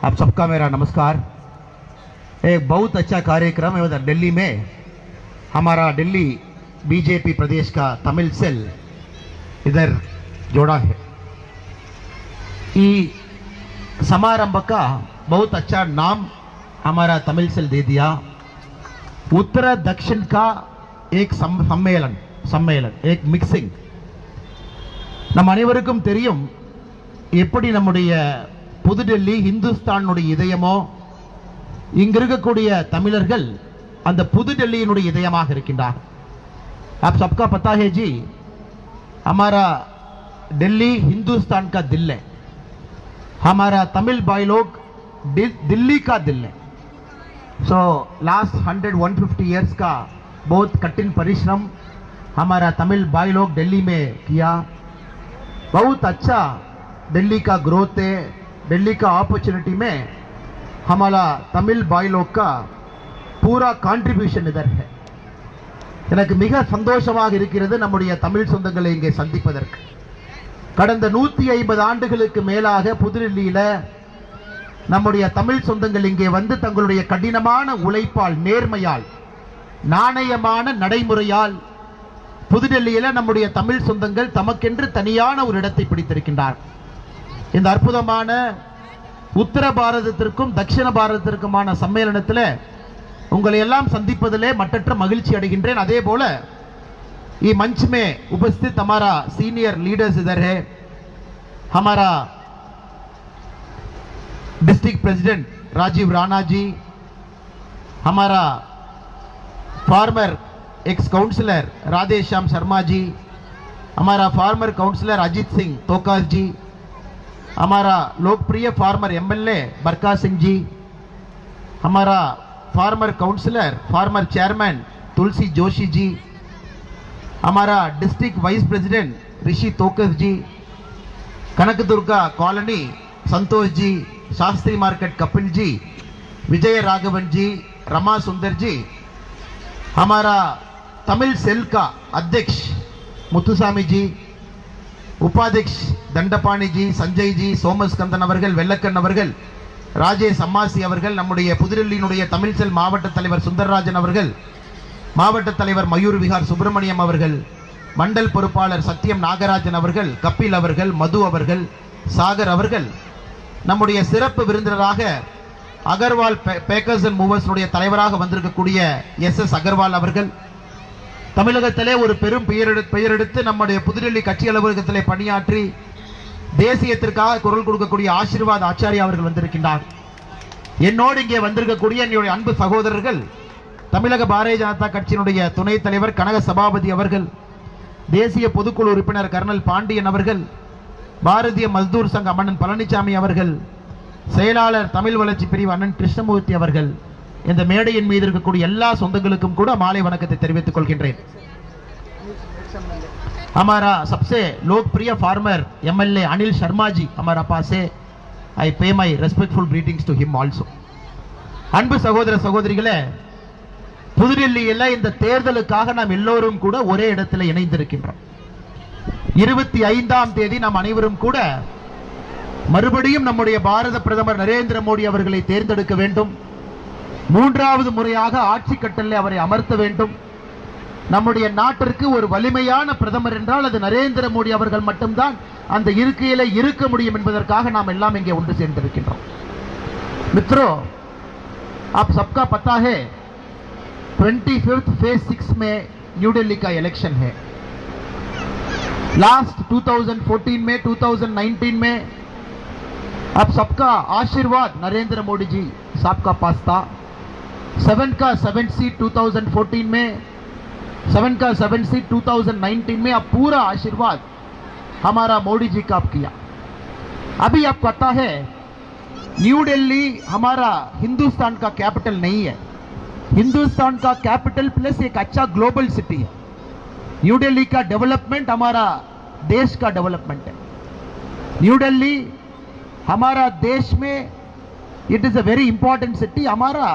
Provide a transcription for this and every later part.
आप सबका मेरा नमस्कार एक बहुत अच्छा कार्यक्रम है उधर दिल्ली में हमारा दिल्ली बीजेपी प्रदेश का तमिल सेल इधर जोड़ा है ई समारंभ का बहुत अच्छा नाम हमारा तमिल सेल दे दिया उत्तर दक्षिण का एक सम- सम्मेलन सम्मेलन एक मिक्सिंग நம் அனைவருக்கும் தெரியும் எப்படி நம்முடைய புதுடெல்லி இந்துஸ்தானுடைய இதயமோ இங்க இருக்கக்கூடிய தமிழர்கள் அந்த புதுடெல்லியினுடைய இதயமாக இருக்கின்றார் आप सबका पता है जी हमारा दिल्ली हिंदुस्तान का दिल है हमारा तमिल भाई लोग दि- दिल्ली का दिल है so last hundred one fifty years का बहुत कठिन परिश्रम हमारा तमिल भाई लोग दिल्ली में किया बहुत अच्छा दिल्ली का ग्रोथ है दिल्ली का अपॉर्चुनिटी में हमारा तमिल भाई लोग का पूरा கான்ட்ரிபியூஷன் इधर है எனக்கு மிக சந்தோஷமாக இருக்கிறது நம்முடைய தமிழ் சொந்தங்களை இங்கே சந்திப்பதற்கு கடந்த நூத்தி ஐம்பது ஆண்டுகளுக்கு மேலாக புதுடில்லியில நம்முடைய தமிழ் சொந்தங்கள் இங்கே வந்து தங்களுடைய கடினமான உழைப்பால் நேர்மையால் நாணயமான நடைமுறையால் புதுடெல்லியில நம்முடைய தமிழ் சொந்தங்கள் தமக்கென்று தனியான ஒரு இடத்தை பிடித்திருக்கின்றார் இந்த அற்புதமான உத்தர பாரதத்திற்கும் தட்சிண பாரதத்திற்குமான சம்மேளனத்தில் உங்களை எல்லாம் சந்திப்பதிலே மட்டற்ற மகிழ்ச்சி அடைகின்றேன் அதே போல ये मंच में उपस्थित हमारा सीनियर लीडर्स इधर है हमारा डिस्ट्रिक्ट प्रेसिडेंट राजीव राणा जी हमारा former ex councillor Radhe Shyam Sharma ji हमारा फार्मर काउंसलर अजीत सिंह तोकास जी हमारा लोकप्रिय फार्मर एमएलए बरका सिंह जी, हमारा former councillor, former chairman Tulsi Joshi ji, हमारा district vice president Rishi Tokas ji Kanak Durga colony Santosh ji, Shastri market Kapil ji, Vijay Raghavan ji, Rama Sundar ji, हमारा Tamil cell का अध्यक्ष मुत्तुसामी जी உபாதக்ஷ் தண்டபாணிஜி சஞ்சய்ஜி சோமஸ்கந்தன் அவர்கள் வெள்ளக்கன் அவர்கள் ராஜேஷ் அம்மாசி அவர்கள் நம்முடைய புதுடெல்லியினுடைய தமிழ் மாவட்ட தலைவர் சுந்தரராஜன் அவர்கள் மாவட்ட தலைவர் மயூர் விகார் சுப்பிரமணியம் அவர்கள் மண்டல் பொறுப்பாளர் சத்யம் நாகராஜன் அவர்கள் கபில் அவர்கள் மது அவர்கள் சாகர் அவர்கள் நம்முடைய சிறப்பு விருந்தினராக அகர்வால் பேக்கர்ஸ் அண்ட் மூவர்ஸினுடைய தலைவராக வந்திருக்கக்கூடிய எஸ் எஸ் அகர்வால் அவர்கள் தமிழகத்திலே ஒரு பெரும் பெயர் பெயரெடுத்து நம்முடைய புதுடெல்லி கட்சி அலுவலகத்திலே பணியாற்றி தேசியத்திற்காக குரல் கொடுக்கக்கூடிய ஆசீர்வாத் ஆச்சாரியா அவர்கள் வந்திருக்கின்றார். என்னோடு இங்கே வந்திருக்கக்கூடிய என்னுடைய அன்பு சகோதரர்கள் தமிழக பாரதிய ஜனதா கட்சியினுடைய துணைத் தலைவர் கனக சபாபதி அவர்கள் தேசிய பொதுக்குழு உறுப்பினர் கர்னல் பாண்டியன் அவர்கள் பாரதிய மஸ்தூர் சங்க அண்ணன் பழனிசாமி அவர்கள் செயலாளர் தமிழ் வளர்ச்சி பிரிவு அண்ணன் கிருஷ்ணமூர்த்தி அவர்கள் இந்த மேடையின் மீது இருக்கக்கூடிய எல்லா சொந்தங்களுக்கும் கூட மாலை வணக்கத்தை தெரிவித்துக் கொள்கின்றேன் हमारा सबसे लोकप्रिय फार्मर एमएलए अनिल शर्मा जी हमारा पास है I pay my respectful greetings to him also அன்பு சகோதர சகோதரிகளே புதுடெல்லியில் இந்த தேர்தலுக்காக நாம் எல்லோரும் கூட ஒரே இடத்துல இணைந்திருக்கின்றோம் இருபத்தி ஐந்தாம் தேதி நாம் அனைவரும் கூட மறுபடியும் நம்முடைய பாரத பிரதமர் நரேந்திர மோடி அவர்களை தேர்ந்தெடுக்க வேண்டும் மூன்றாவது முறையாக ஆட்சி கட்டளை அவரை அமர்த்த வேண்டும் நம்முடைய நாட்டிற்கு ஒரு வலிமையான பிரதமர் என்றால் அது நரேந்திர மோடி அவர்கள் மட்டும்தான் அந்த இருக்கையில இருக்க முடியும் என்பதற்காக நாம் எல்லாம் இங்கே ஒன்று சேர்ந்திருக்கின்றோம் मित्रों आप सबका पता है ट्वेंटी फिफ्थ फेज सिक्स में न्यू दिल्ली का इलेक्शन है लास्ट 2014 में 2019 में अब सबका आशीर्वाद नरेंद्र मोदी जी साहब का पास था सेवन का सेवन सीट 2014 में सेवन का सेवन सीट 2019 में अब पूरा आशीर्वाद हमारा मोदी जी का अब किया। अभी आप पता है, न्यू दिल्ली हमारा हिंदुस्तान का कैपिटल नहीं है। हिंदुस्तान का कैपिटल प्लस एक अच्छा ग्लोबल सिटी है। न्यू दिल्ली का डेवलपमेंट हमारा देश का डेवलपमेंट है। न्यू दिल्ली हमारा देश में it is a very important city हमारा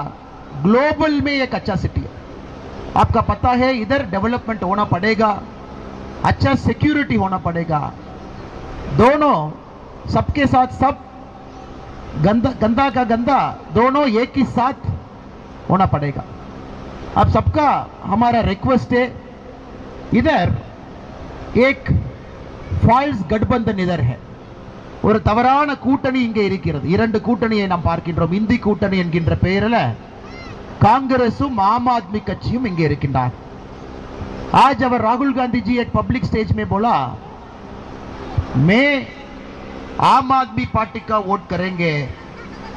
ग्लोबल में एक अच्छा सिटी है आपका पता है इधर डेवलपमेंट होना पड़ेगा अच्छा सिक्योरिटी होना पड़ेगा दोनों सबके साथ सब गंदा गंदा का गंदा दोनों एक ही साथ होना पड़ेगा अब सबका हमारा रिक्वेस्ट है इधर एक ஃபால்ஸ் கட்பந்தன் இதர் है ஒரு தவறான கூட்டணி இங்கே இருக்கிறது இரண்டு கூட்டணியை நாம் பார்க்கின்றோம் இந்தி கூட்டணி என்கின்ற பெயரில் कांग्रेसुम आम आदमी कच्चियों इंगे इरिकिन्दार आज अवर राहुल गांधी जी एक पब्लिक स्टेज में बोला मैं आम आदमी पार्टी का वोट करेंगे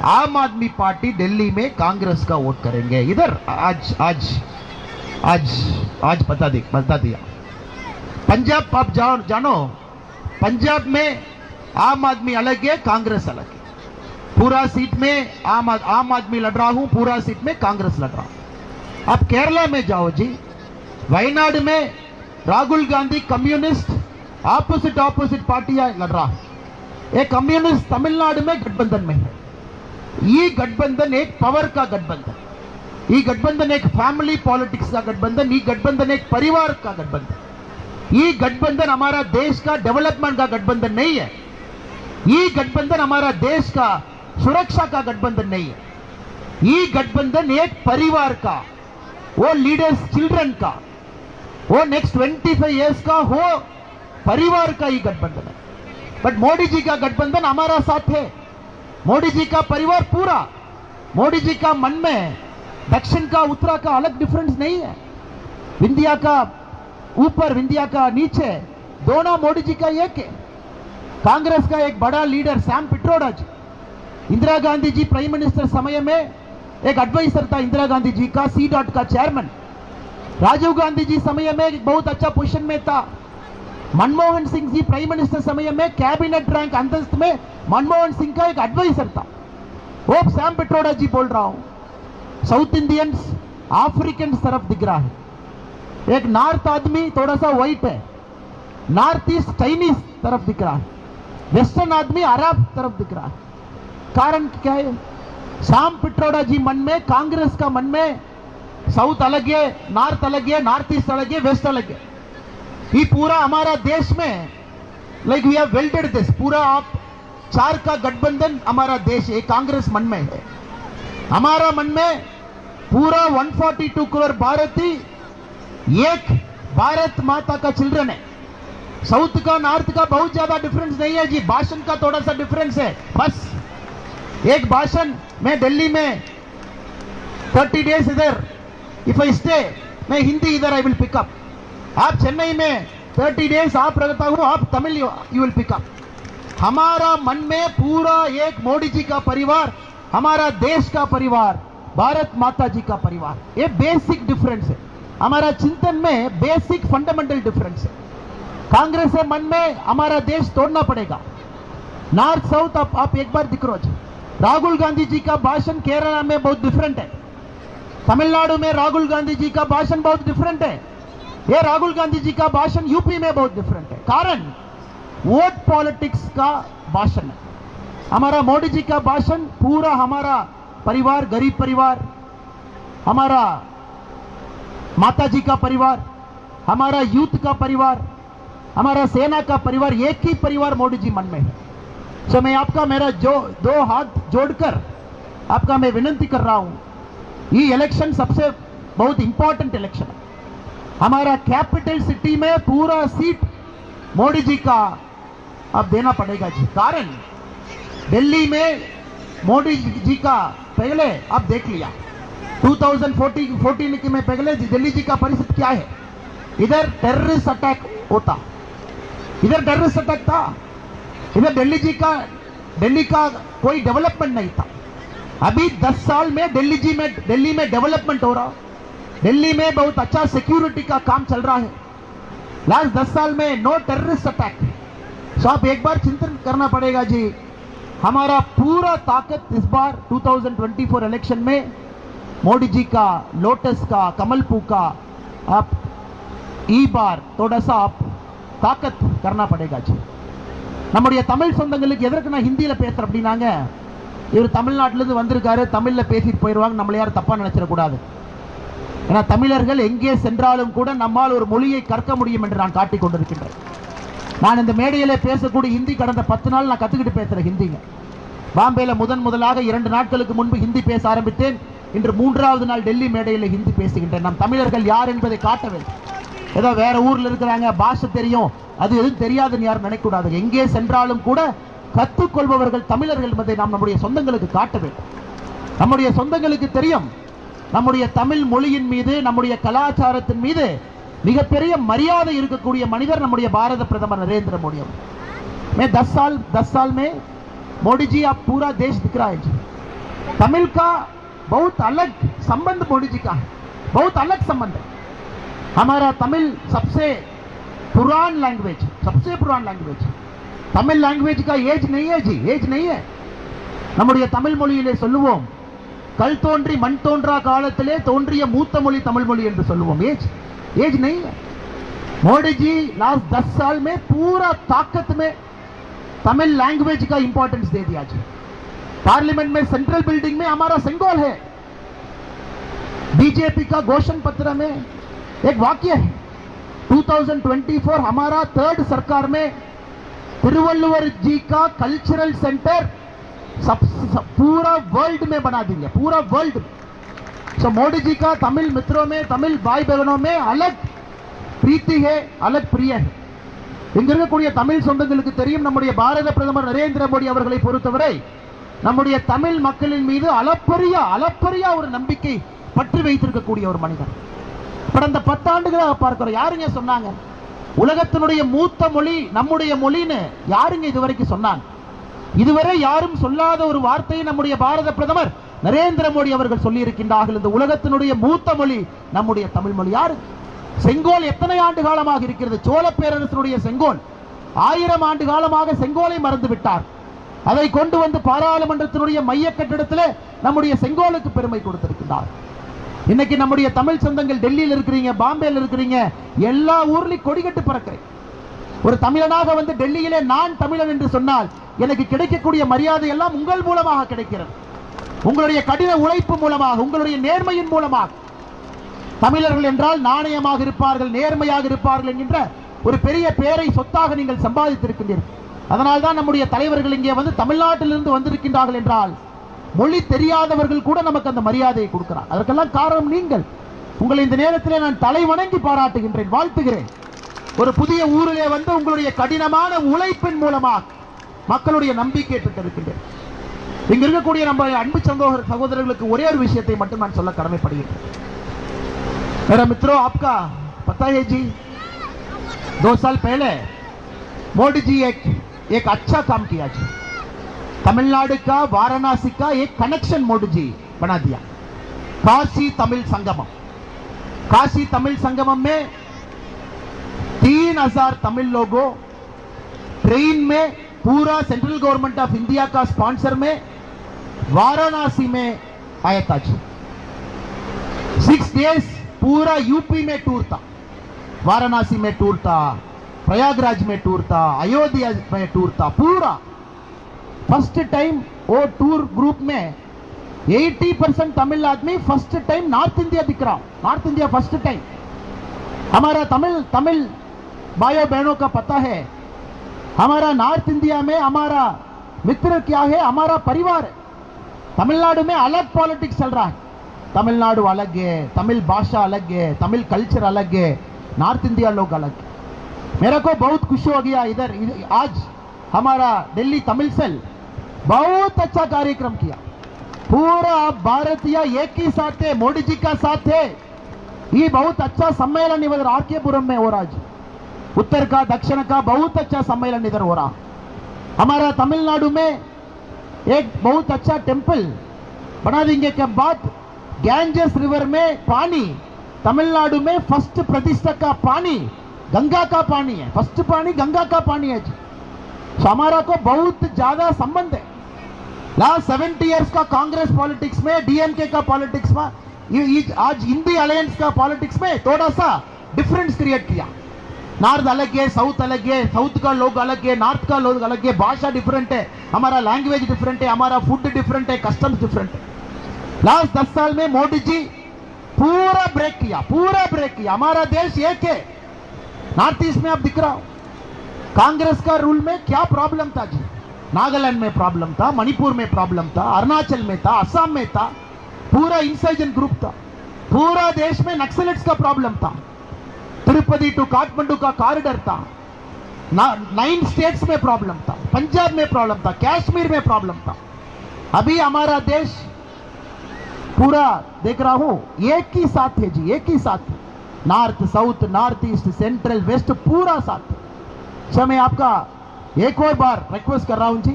आम आदमी पार्टी दिल्ली में कांग्रेस का वोट करेंगे इधर आज आज आज आज बता दी बता दिया पंजाब आप जाओ जानो पंजाब में आम आदमी अलग है कांग्रेस अलग है पूरा सीट में आम आम आदमी लड़ रहा हूँ, पूरा सीट में कांग्रेस लड़ रहा हूँ। अब केरला में जाओ जी, वयनाड में Rahul Gandhi communist opposite opposite पार्टियाँ लड़ रहा है। एक कम्युनिस्ट तमिलनाडु में गठबंधन में है। ये गठबंधन एक पावर का गठबंधन ये गठबंधन एक फैमिली पॉलिटिक्स का गठबंधन ये गठबंधन एक परिवार का गठबंधन ये गठबंधन हमारा देश का डेवलपमेंट का गठबंधन नहीं है। ये गठबंधन हमारा देश का सुरक्षा का गठबंधन नहीं है। ये गठबंधन एक परिवार का, वो लीडर्स चिल्ड्रन का, वो नेक्स्ट 25 इयर्स का हो परिवार का ही गठबंधन है। बट मोदी जी का गठबंधन हमारा साथ है। मोदी जी का परिवार पूरा, मोदी जी का मन में दक्षिण का, उत्तरा का अलग डिफरेंस नहीं है। विंध्या का ऊपर, विंध्या का नीचे, दोनों मोदी जी का एक है। कांग्रेस का एक बड़ा leader Sam Pitroda ji Indira Gandhi ji prime minister समय में एक एडवाइजर था इंदिरा गांधी जी का सी डॉट का चेयरमैन राजीव गांधी जी समय में एक बहुत अच्छा पोजीशन में था मनमोहन सिंह जी प्राइम मिनिस्टर समय में कैबिनेट रैंक अंतस्त में मनमोहन सिंह का एक एडवाइजर था वो सैम पिट्रोडा जी बोल रहा हूँ साउथ इंडियंस अफ्रीकन तरफ़ दिख रहा है एक नॉर्थ आदमी थोड़ा सा व्हाइट है नॉर्थ ईस्ट चाइनीज़ तरफ़ दिख रहा है वेस्टर्न आदमी अरब तरफ़ दिख रहा है कारण क्या है? शाम पिट्रोडा जी मन में, कांग्रेस का मन में, साउथ अलग है, नॉर्थ अलग है, नॉर्थ ईस्ट अलग है, वेस्ट अलग है। ये पूरा हमारा देश में like we have welded this पूरा आप चार का गठबंधन हमारा देश है कांग्रेस मन में है। हमारा मन में पूरा 142 करोड़ भारती एक भारत माता का चिल्ड्रन है। साउथ का, नॉर्थ का बहुत ज़्यादा डिफरेंस नहीं है जी, भाषण का थोड़ा सा डिफरेंस है, बस। एक भाषण मैं दिल्ली में 30 डेज़ इधर। इफ़ आई स्टे मैं हिंदी इधर आई विल पिकअप आप चेन्नई में 30 डेज़ आप रहता हूँ आप तमिल यू विल पिकअप हमारा मन में पूरा एक मोदी जी का परिवार हमारा देश का परिवार भारत माता जी का परिवार। ये बेसिक डिफरेंस है। हमारा चिंतन में बेसिक फंडामेंटल डिफरेंस है। कांग्रेस के मन में हमारा देश तोड़ना पड़ेगा। नॉर्थ साउथ आप, आप एक बार दिख जी। राहुल गांधी जी का भाषण केरला में बहुत डिफरेंट है। तमिलनाडु में राहुल गांधी जी का भाषण बहुत डिफरेंट है। ये राहुल गांधी जी का भाषण यूपी में बहुत डिफरेंट है। कारण वोट पॉलिटिक्स का भाषण है। हमारा मोदी जी का भाषण पूरा हमारा परिवार, गरीब परिवार, हमारा माता जी का परिवार, हमारा यूथ का परिवार, हमारा सेना का परिवार, एक ही परिवार मोदी जी मन में है। सो मैं आपका मेरा जो, दो हाथ जोड़कर आपका मैं विनंती कर रहा हूँ। ये इलेक्शन सबसे बहुत इंपॉर्टेंट इलेक्शन है। हमारा कैपिटल सिटी में पूरा सीट मोदी जी का अब देना पड़ेगा जी। कारण, दिल्ली में मोदी जी का पहले, अब देख लिया। 2014 14 के में पहले दिल्ली जी का परिस्थिति क्या है? इधर टेररिस्ट अटैक होता। इधर टेररिस्ट अटैक था। इधर दिल्ली जी का, दिल्ली का कोई डेवलपमेंट नहीं था। अभी 10 साल में दिल्ली जी में, दिल्ली में डेवलपमेंट हो रहा दिल्ली में बहुत अच्छा सिक्योरिटी का काम चल रहा है। लास्ट 10 साल में नो टेररिस्ट अटैक सो आप एक बार चिंतन करना पड़ेगा जी। हमारा पूरा ताकत इस बार 2024 इलेक्शन में मोदी जी का लोटस का कमलपू का, आप ई बार थोड़ा सा आप ताकत करना पड़ेगा जी। நம்முடைய தமிழ் சொந்தங்களுக்கு எதற்கு நான் ஹிந்தியில் பேசுகிறேன் அப்படின்னாங்க? இவர் தமிழ்நாட்டிலேருந்து வந்திருக்காரு தமிழில் பேசிட்டு போயிடுவாங்க நம்மளை யாரும் தப்பாக நினச்சிடக்கூடாது. ஏன்னா தமிழர்கள் எங்கே சென்றாலும் கூட நம்மால் ஒரு மொழியை கற்க முடியும் என்று நான் காட்டிக் கொண்டிருக்கின்றேன். நான் இந்த மேடையில் பேசக்கூடிய ஹிந்தி கடந்த பத்து நாள் நான் கற்றுக்கிட்டு பேசுகிறேன் ஹிந்திங்க பாம்பேயில் முதன் முதலாக இரண்டு நாட்களுக்கு முன்பு ஹிந்தி பேச ஆரம்பித்தேன். இன்று மூன்றாவது நாள் டெல்லி மேடையில் ஹிந்தி பேசுகின்றேன். நம் தமிழர்கள் யார் என்பதை காட்ட வேண்டும் ஏதோ வேற ஊர்ல இருக்கிறாங்க பாஷை தெரியும் அது எதுவும் தெரியாதுன்னு யாரும் நினைக்கக்கூடாது எங்கே சென்றாலும் கூட கற்றுக்கொள்பவர்கள் தமிழர்கள் என்பதை நாம் நம்முடைய சொந்தங்களுக்கு காட்ட வேண்டும் நம்முடைய சொந்தங்களுக்கு தெரியும் நம்முடைய தமிழ் மொழியின் மீது நம்முடைய கலாச்சாரத்தின் மீது மிகப்பெரிய மரியாதை இருக்கக்கூடிய மனிதர் நம்முடைய பாரத பிரதமர் நரேந்திர மோடி அவர் मैं दस साल दस साल में मोदी जी आप पूरा देश दिख रहा है जी तमिल का बहुत अलग संबंध मोदी जी का है बहुत अलग संबंध है हमारा तमिल सबसे पुरान लैंग्वेज सबसे पुरान लैंग्वेज तमिल लैंग्वेज का एज नहीं है जी एज नहीं है நம்முடைய தமிழ் மொழியிலே சொல்லுவோம் கல் தோன்றி மண் தோன்றா காலத்திலே தோன்றிய மூத்த மொழி தமிழ் மொழி என்று சொல்லுவோம் ஏஜ் एज नहीं है मोदी जी लास्ट दस साल में पूरा ताकत में तमिल लैंग्वेज का इंपॉर्टेंस दे दिया जी पार्लियामेंट में सेंट्रल बिल्डिंग में हमारा सिंगोल है बीजेपी का घोषण पत्र में एक वाक्य है 2024 हमारा थर्ड सरकार में तिरुवल्लुवर जी का कल्चरल सेंटर सब, सब पूरा वर्ल्ड में बना देंगे पूरा वर्ल्ड में सो मोदी जी का तमिल मित्रों में तमिल भाई बहनों में अलग பிரீத்தி ஹே அலக் பிரிய ஹே இங்க இருக்கக்கூடிய தமிழ் சொந்தங்களுக்கு தெரியும் நம்முடைய பாரத பிரதமர் நரேந்திர மோடி அவர்களை பொறுத்தவரை நம்முடைய தமிழ் மக்களின் மீது அளப்பரிய அளப்பரிய ஒரு நம்பிக்கை பற்றி வைத்திருக்கக்கூடிய ஒரு மனிதர் கடந்த பத்தாண்டுகளாக பார்க்கிறோம். யாருங்க சொன்னாங்க? உலகத்தினுடைய மூத்த மொழி நம்முடைய மொழின்னு யாருங்க இதுவரைக்கும் சொன்னாங்க? இதுவரை யாரும் சொல்லாத ஒரு வார்த்தையை நம்முடைய பாரத பிரதமர் நரேந்திர மோடி அவர்கள் சொல்லி இருக்கின்றார்கள் இந்த உலகத்தினுடைய மூத்த மொழி நம்முடைய தமிழ் மொழி. யாரு? செங்கோல் எத்தனை ஆண்டு காலமாக இருக்கிறது? சோழ பேரரசனுடைய செங்கோல். ஆயிரம் ஆண்டு காலமாக செங்கோலை மறந்து விட்டார் அதை கொண்டு வந்து பாராளுமன்றத்தினுடைய மைய கட்டிடத்தில் நம்முடைய செங்கோலுக்கு பெருமை கொடுத்திருக்கிறார் இன்னைக்கு நம்முடைய தமிழ் சொந்தங்கள் டெல்லியில் இருக்கிறீங்க பாம்பேல இருக்கிறீங்க எல்லா ஊர்லயும் கொடிகட்டு பறக்கிறேன் ஒரு தமிழனாக வந்து டெல்லியிலே நான் தமிழன் என்று சொன்னால் எனக்கு கிடைக்கக்கூடிய மரியாதை எல்லாம் உங்கள் மூலமாக கிடைக்கிறது. உங்களுடைய கடின உழைப்பு மூலமாக உங்களுடைய நேர்மையின் மூலமாக. தமிழர்கள் என்றால் நாணயமாக இருப்பார்கள் நேர்மையாக இருப்பார்கள் என்கின்ற ஒரு பெரிய பெயரை சொத்தாக நீங்கள் சம்பாதித்திருக்கின்றீர்கள். அதனால் தான் நம்முடைய தலைவர்கள் இங்கே வந்து தமிழ்நாட்டிலிருந்து வந்திருக்கின்றார்கள் என்றால் மொழி தெரியாதவர்கள் கூட நமக்கு அந்த மரியாதையை கொடுக்கிறார் அதற்கெல்லாம் காரணம் நீங்கள் உங்களை இந்த நேரத்திலே நான் தலை வணங்கி பாராட்டுகின்றேன் வாழ்த்துகிறேன் ஒரு புதிய ஊரிலே வந்து உங்களுடைய கடினமான உழைப்பின் மூலமாக மக்களுடைய நம்பிக்கை பெற்றிருக்கின்றேன் இங்க இருக்கக்கூடிய நம்ம அன்பு சகோதர சகோதரர்களுக்கு ஒரே ஒரு விஷயத்தை மட்டும் நான் சொல்ல கடமைப்படுகிறேன் मेरा मित्रों आपका पता है जी दो साल पहले मोदी जी एक एक अच्छा काम किया जी तमिलनाडु का वाराणसी का एक कनेक्शन मोदी जी बना दिया काशी तमिल संगमम काशी तमिल संगमम में तीन हज़ार तमिल लोगों ट्रेन में पूरा सेंट्रल गवर्नमेंट ऑफ़ इंडिया का स्पॉन्सर में वाराणसी में आया था जी सिक्स डेज़ पूरा यूपी में टूर था वाराणसी में टूर था प्रयागराज में टूर था अयोध्या में टूर था पूरा फ़र्स्ट टाइम वो टूर ग्रुप में 80 परसेंट तमिल आदमी फ़र्स्ट टाइम नॉर्थ इंडिया दिख रहा। नॉर्थ इंडिया फ़र्स्ट टाइम हमारा तमिल तमिल भाइयों बहनों का पता है, हमारा नॉर्थ इंडिया में हमारा मित्र क्या है? हमारा परिवार तमिलनाडु में अलग पॉलिटिक्स चल रहा है। तमिलनाडु अलग है, तमिल भाषा अलग है, तमिल कल्चर अलग है नॉर्थ इंडिया लोग अलग है। मेरे को बहुत खुशी हो गया इधर, इधर- आज हमारा दिल्ली तमिल सेल बहुत अच्छा कार्यक्रम किया। पूरा भारतीय एक ही साथ है मोदी जी का साथ है। ये बहुत अच्छा सम्मेलन इधर आरकेपुरम में हो रहा जी। उत्तर का, दक्षिण का बहुत अच्छा सम्मेलन इधर हो रहा। हमारा तमिलनाडु में एक बहुत अच्छा टेंपल बना देंगे के बाद गैंजेस रिवर में पानी, तमिलनाडु में फ़र्स्ट प्रतिष्ठा का पानी, गंगा का पानी है। फ़र्स्ट पानी, गंगा का पानी है जी। हमारा को बहुत ज़्यादा संबंध है। लास्ट सेवेंटी इयर्स का कांग्रेस पॉलिटिक्स में डीएमके का पॉलिटिक्स में, ये- आज हिंदी अलायंस का पॉलिटिक्स में थोड़ा सा डिफरेंस क्रिएट किया। नॉर्थ अलग है साउथ अलग है साउथ का लोग अलग है नॉर्थ का लोग अलग है, भाषा डिफरेंट है, हमारा लैंग्वेज डिफरेंट है, हमारा फ़ूड डिफरेंट है कस्टम्स डिफरेंट है। लास्ट दस साल में मोदी जी पूरा ब्रेक किया, पूरा ब्रेक किया। हमारा देश एक है। नॉर्थ ईस्ट में आप दिख रहा हो। कांग्रेस का रूल में क्या प्रॉब्लम था जी? नागालैंड में प्रॉब्लम था, मणिपुर में प्रॉब्लम था, अरुणाचल में था, असम में था, पूरा इंसर्जन ग्रुप था, पूरा देश में नक्सलेट्स का प्रॉब्लम था, तिरुपति टू काठमांडू का कॉरिडोर था नाइन स्टेट्स में प्रॉब्लम था, पंजाब में प्रॉब्लम था, कश्मीर में प्रॉब्लम था। अभी हमारा देश पूरा देख रहा हूँ, एक ही साथ है जी, एक ही साथ है। North south north east central west पूरा साथ है। सो मैं आपका एक और बार रिक्वेस्ट कर रहा हूँ जी।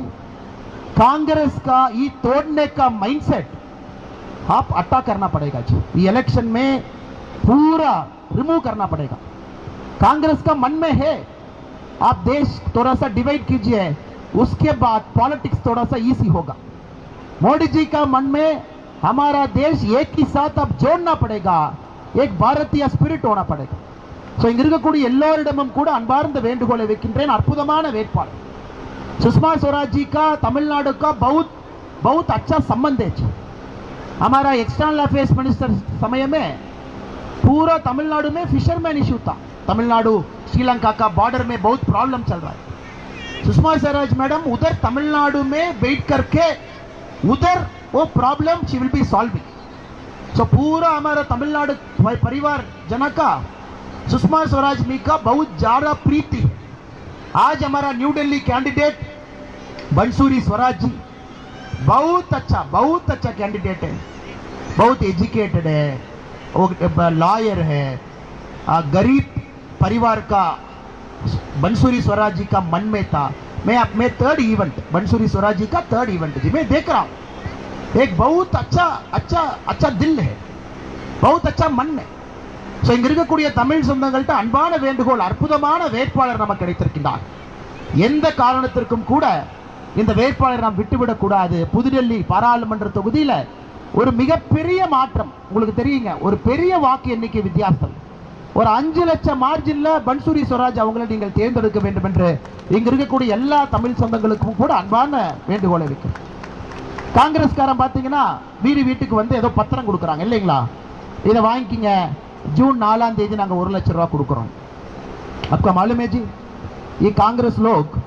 कांग्रेस का ये तोड़ने का माइंडसेट आप अट्टा करना पड़ेगा जी। ये इलेक्शन में पूरा रिमूव करना पड़ेगा। कांग्रेस का मन में है, आप देश थोड़ा सा डिवाइड कीजिए, उसके बाद पॉलिटिक्स थोड़ा सा इजी होगा। मोदी जी का मन में हमारा देश एक ही साथ अब जोड़ना पड़ेगा, एक भारतीय स्पिरिट होना पड़ेगा। ஸோ இங்க இருக்கக்கூடிய எல்லோரிடமும் கூட அன்பார்ந்த வேண்டுகோளை வைக்கின்றேன் அற்புதமான வேட்பாளர் सुषमा स्वराज जी का तमिलनाडु का बहुत बहुत अच्छा संबंध है जी हमारा एक्सटर्नल अफेयर्स मिनिस्टर समय में पूरा तमिलनाडु में फिशरमैन इशू था तमिलनाडु श्रीलंका का बॉर्डर में बहुत प्रॉब्लम चल रहा है सुषमा स्वराज मैडम उधर तमिलनाडु में बैठ करके उधर वो problem she will be solving so पूरा हमारा तमिलनाडु प- परिवार जन का सुषमा स्वराज मी का बहुत ज़्यादा प्रीति। आज हमारा न्यू दिल्ली कैंडिडेट बंसूरी स्वराज जी। बहुत अच्छा बहुत अच्छा कैंडिडेट है। बहुत एजुकेटेड है। वो लॉयर है। गरीब परिवार का बंसूरी स्वराज जी का मन में था। मैं मैं थर्ड इवेंट बंसूरी स्वराज जी का थर्ड इवेंट जी। मैं देख रहा हूँ। एक बहुत अच्छा अच्छा अच्छा दिल है। बहुत अच्छा मन है। ஸோ இங்க இருக்கக்கூடிய தமிழ் சொந்தங்கள்ட்ட அன்பான வேண்டுகோள் அற்புதமான வேட்பாளர் நமக்கு கிடைத்திருக்கின்றார். எந்த காரணத்திற்கும் கூட இந்த வேட்பாளரை நாம் விட்டுவிடக்கூடாது புதுடெல்லி பாராளுமன்ற தொகுதியில் ஒரு மிகப்பெரிய மாற்றம் உங்களுக்கு தெரியுங்க ஒரு பெரிய வாக்கு எண்ணிக்கை வித்தியாசம். ஒரு அஞ்சு லட்சம் மார்ஜின்ல பன்சூரி ஸ்வராஜ் அவங்களை நீங்கள் தேர்ந்தெடுக்க வேண்டும் என்று இங்க இருக்கக்கூடிய எல்லா தமிழ் சொந்தங்களுக்கும் கூட அன்பான வேண்டுகோளை வைக்கிறேன். காங்கிரஸ்காரன் பார்த்தீங்கன்னா வீடு வீட்டுக்கு வந்து ஏதோ பத்திரம் கொடுக்குறாங்க இல்லைங்களா? இதை வாங்கிக்கிங்க. जून नालाम तेदी और लक्ष रूप को आपका मालूम है जी ये कांग्रेस लोग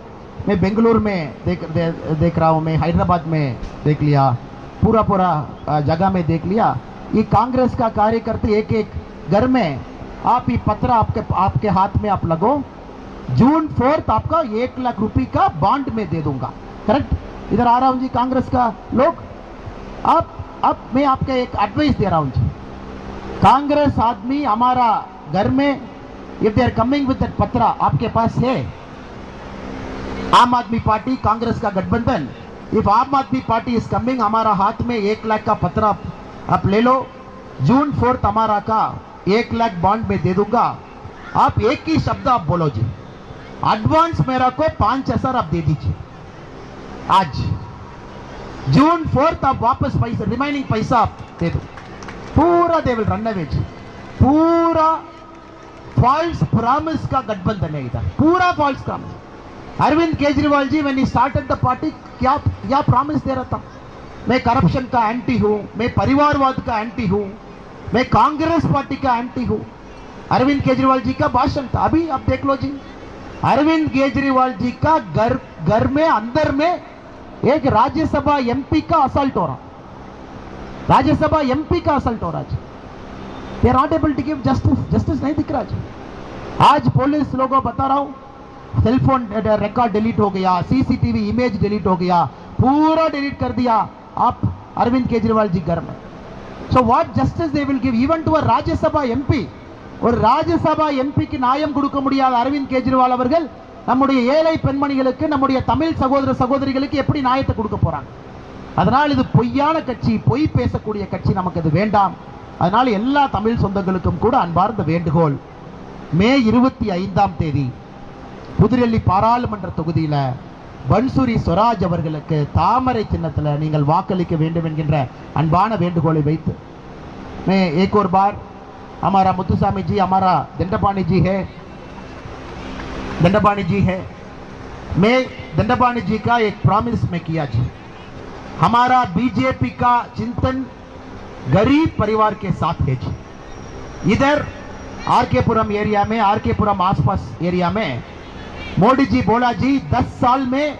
मैं बेंगलुरु में देख दे, देख रहा हूँ मैं हैदराबाद में देख लिया पूरा पूरा जगह में देख लिया। ये कांग्रेस का कार्यकर्ता एक एक घर में आप ये पत्र आपके आपके हाथ में आप लगो जून फोर्थ आपका एक लाख रुपए का बॉन्ड में दे दूँगा। करेक्ट? इधर आ रहा हूँ जी कांग्रेस का लोग। अब अब मैं आपका एक एडवाइस दे रहा हूँ जी। कांग्रेस आदमी हमारा घर में if they are coming with that पत्रा आपके पास है। आम आदमी पार्टी कांग्रेस का गठबंधन। इफ़ आम आदमी पार्टी इज़ कमिंग हमारा हाथ में एक लाख का पत्रा आप ले लो। जून फोर्थ हमारा का एक लाख बॉन्ड में दे दूँगा। आप एक ही शब्द आप बोलो जी। एडवांस मेरा को पाँच हज़ार आप दे दीजिए। आज। जून फोर्थ आप वापस पैसा रिमाइनिंग पैसा आप दे दो। पूरा दे विल रन पूरा फॉल्स प्रॉमिस का गठबंधन है इधर। पूरा फॉल्स प्रॉमिस अरविंद केजरीवाल जी मैंने स्टार्टेड द पार्टी क्या क्या प्रॉमिस दे रहा था? मैं करप्शन का एंटी हूँ, मैं परिवारवाद का एंटी हूँ, मैं कांग्रेस पार्टी का एंटी हूँ। अरविंद केजरीवाल जी का भाषण था। अभी आप देख लो जी। अरविंद केजरीवाल जी का घर घर में, अंदर में एक राज्यसभा एमपी का असल्ट हो रहा। राज्यसभा एमपी का असल्ट हो रहा जी they not able to give justice justice नहीं दिख रहा जी आज पुलिस लोगों बता रहा हूं सेलफोन रिकॉर्ड डिलीट हो गया सीसीटीवी इमेज डिलीट हो गया पूरा डिलीट कर दिया आप अरविंद केजरीवाल जी घर में so what justice they will give even to a Rajya Sabha MP ஒரு ராஜ்யசபா எம்பிக்கு நியாயம் கொடுக்க முடியாத அரவிந்த் கெஜ்ரிவால் அவர்கள் நம்முடைய ஏழை பெண்மணிகளுக்கு நம்முடைய தமிழ் சகோதர சகோதரிகளுக்கு எப்படி நியாயத்தை கொடுக்க போறாங்க அதனால் இது பொய்யான கட்சி பொய் பேசக்கூடிய கட்சி நமக்கு இது வேண்டாம் அதனால் எல்லா தமிழ் சொந்தங்களுக்கும் கூட அன்பார்ந்த வேண்டுகோள் மே இருபத்தி ஐந்தாம் தேதி புதுடெல்லி பாராளுமன்ற தொகுதியில பன்சூரி स्वराज அவர்களுக்கு தாமரை சின்னத்துல நீங்கள் வாக்களிக்க வேண்டும் என்கின்ற அன்பான வேண்டுகோளை வைத்து मैं एक और बार हमारा मुत्तुस्वामी जी हमारा दंडपाणी जी है दंडपाणी जी है मैं दंडपाणी जी का एक प्रॉमिस में किया जी हमारा बीजेपी का चिंतन गरीब परिवार के साथ है जी इधर आर के पुरम एरिया में आर के पुरम आसपास एरिया में मोदी जी बोला जी 10 साल में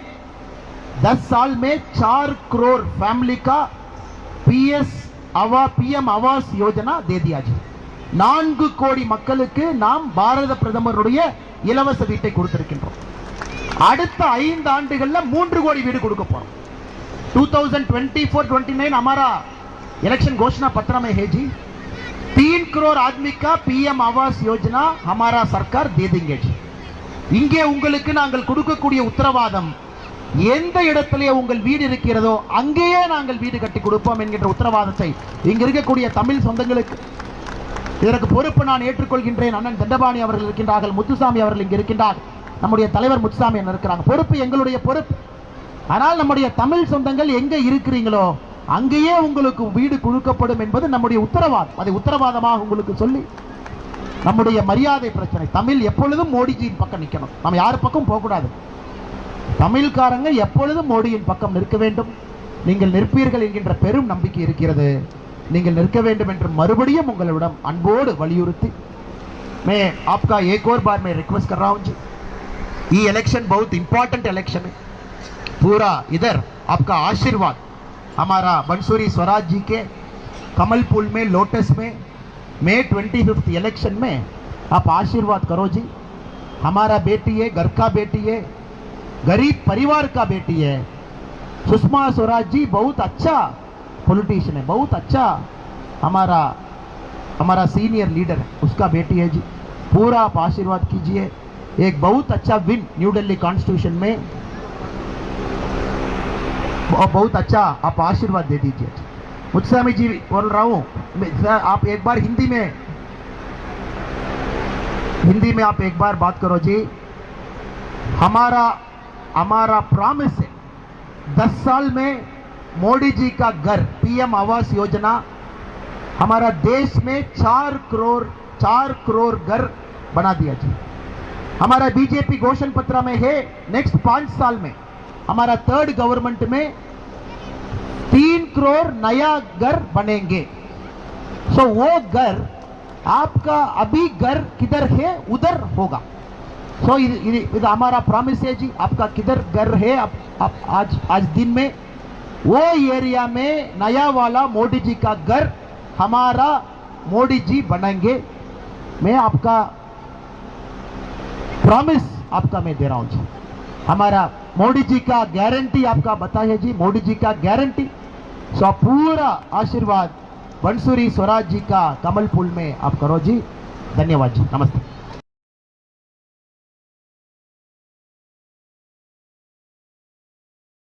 दस साल में चार करोड़ फैमिली का पीएस आवा पीएम आवास योजना दे दिया जी நான்கு கோடி மக்களுக்கு நாம் பாரத பிரதமருடைய இலவச வீட்டை கொடுத்திருக்கின்றோம் அடுத்த ஐந்து ஆண்டுகள்ல மூன்று கோடி வீடு கொடுக்க போறோம் 2024 29 हमारा इलेक्शन घोषणा पत्र में है जी तीन करोड़ आदमी का पीएम आवास योजना हमारा सरकार दे देंगे जी இங்கே உங்களுக்கு நாங்கள் கொடுக்கக்கூடிய உத்தரவாதம் எந்த இடத்திலே உங்கள் வீடு இருக்கிறதோ அங்கேயே நாங்கள் வீடு கட்டி கொடுப்போம் என்கின்ற உத்தரவாதத்தை இங்க இருக்கக்கூடிய தமிழ் சொந்தங்களுக்கு இதற்கு பொறுப்பு நான் ஏற்றுக்கொள்கின்றேன் அண்ணன் தண்டபாணி அவர்கள் இருக்கின்றார்கள் முத்துசாமி அவர்கள் இங்க இருக்கின்றார் நம்முடைய தலைவர் முத்துசாமி அண்ணன் இருக்கிறாங்க பொறுப்பு எங்களுடைய பொறுப்பு ஆனால் நம்முடைய தமிழ் சொந்தங்கள் எங்க இருக்கிறீங்களோ அங்கேயே உங்களுக்கு வீடு கொடுக்கப்படும் என்பது நம்முடைய உத்தரவாதம். அதை உத்தரவாதமாக உங்களுக்கு சொல்லி நம்முடைய மரியாதை பிரச்சனை. தமிழ் எப்பொழுதும் மோடிஜியின் பக்கம் நிற்கணும். நம்ம யார் பக்கம் போகக்கூடாது? தமிழ்காரங்க எப்பொழுதும் மோடியின் பக்கம் நிற்க வேண்டும். நீங்கள் நிற்பீர்கள் என்கின்ற பெரும் நம்பிக்கை இருக்கிறது. நீங்கள் நிற்க வேண்டும் என்று மறுபடியும் உங்களிடம் அன்போடு வலியுறுத்தி மே ஆப்கா ஏக் ஓர் பார் மே ரிக்வெஸ்ட் கர் இ எலெக்ஷன் பௌத் இம்பார்ட்டன்ட் எலெக்ஷன் पूरा इधर आपका आशीर्वाद। हमारा बंसूरी स्वराज जी के कमल पुल में, लोटस में मई ट्वेंटी फिफ्थ इलेक्शन में आप आशीर्वाद करो जी। हमारा बेटी है, घर का बेटी है, गरीब परिवार का बेटी है। सुषमा स्वराज जी बहुत अच्छा पॉलिटिशियन है, बहुत अच्छा हमारा हमारा सीनियर लीडर है, उसका बेटी है जी। पूरा आप आशीर्वाद कीजिए। एक बहुत अच्छा विन न्यू दिल्ली कॉन्स्टिट्यूशन में और बहुत अच्छा आप आशीर्वाद दे दीजिए। मुत्सामी जी बोल रहा हूँ आप एक बार हिंदी में हिंदी में आप एक बार बात करो जी। हमारा हमारा प्रॉमिस है, दस साल में मोदी जी का घर, पीएम आवास योजना, हमारा देश में चार करोड़ चार करोड़ घर बना दिया जी। हमारा बीजेपी घोषण पत्र में है नेक्स्ट पाँच साल में। हमारा थर्ड गवर्नमेंट में तीन करोड़ नया घर बनेंगे। सो वो घर आपका अभी घर किधर है? उधर होगा। सो so, हमारा प्रॉमिस है जी आपका किधर घर है? आप, आप, आज आज दिन में। वो एरिया में नया वाला मोदी जी का घर हमारा मोदी जी बनाएँगे। मैं आपका प्रॉमिस आपका मैं दे रहा हूँ जी। हमारा मोदी जी का गारंटी आपका बताइए जी, मोदी जी का गारंटी सो पूरा आशीर्वाद बंसूरी स्वराज जी का कमल पुल में आप करो जी। धन्यवाद जी, नमस्ते।